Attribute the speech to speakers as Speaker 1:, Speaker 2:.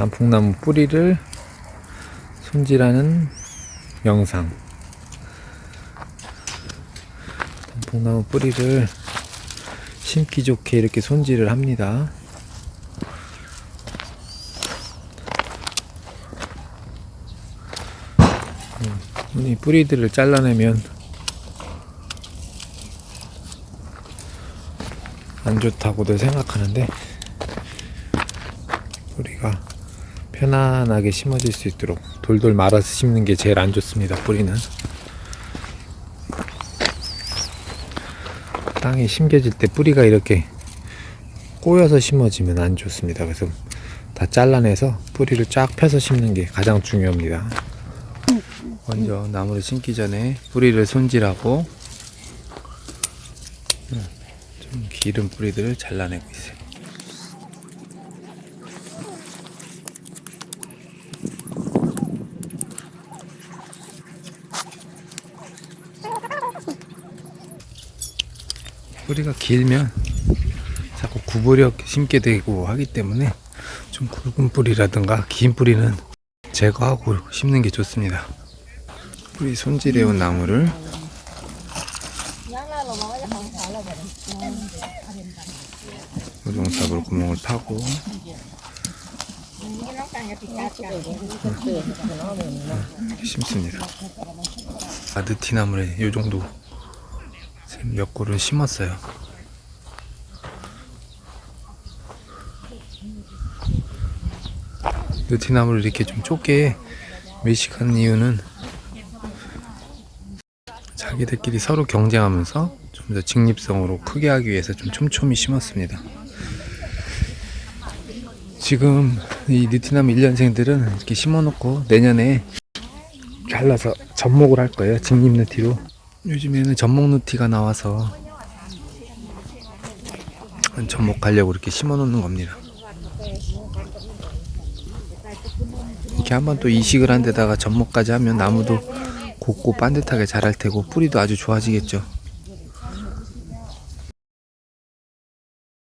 Speaker 1: 단풍나무 뿌리를 손질하는 영상. 단풍나무 뿌리를 심기 좋게 이렇게 손질을 합니다. 음, 이 뿌리들을 잘라내면 안 좋다고들 생각하는데 뿌리가 편안하게 심어질 수 있도록 돌돌 말아서 심는 게 제일 안 좋습니다. 뿌리는 땅에 심겨질 때 뿌리가 이렇게 꼬여서 심어지면 안 좋습니다. 그래서 다 잘라내서 뿌리를 쫙 펴서 심는 게 가장 중요합니다. 먼저 나무를 심기 전에 뿌리를 손질하고 음, 좀 기른 뿌리들을 잘라내고 있어요. 뿌리가 길면 자꾸 구부려 심게 되고 하기 때문에 좀 굵은 뿌리라든가 긴 뿌리는 제거하고 심는 게 좋습니다. 뿌리 손질해온 나무를 우종삽으로 구멍을 파고 이렇게 심습니다. 아드티나무에 이 정도 몇 그루 심었어요. 느티나무를 이렇게 좀 좁게 매식하는 이유는 자기들끼리 서로 경쟁하면서 좀 더 직립성으로 크게 하기 위해서 좀 촘촘히 심었습니다. 지금 이 느티나무 1년생들은 이렇게 심어놓고 내년에 잘라서 접목을 할 거예요. 직립 느티로. 요즘에는 접목 느티가 나와서 접목하려고 이렇게 심어 놓는 겁니다. 이렇게 한번 또 이식을 한 데다가 접목까지 하면 나무도 곱고 반듯하게 자랄 테고 뿌리도 아주 좋아지겠죠.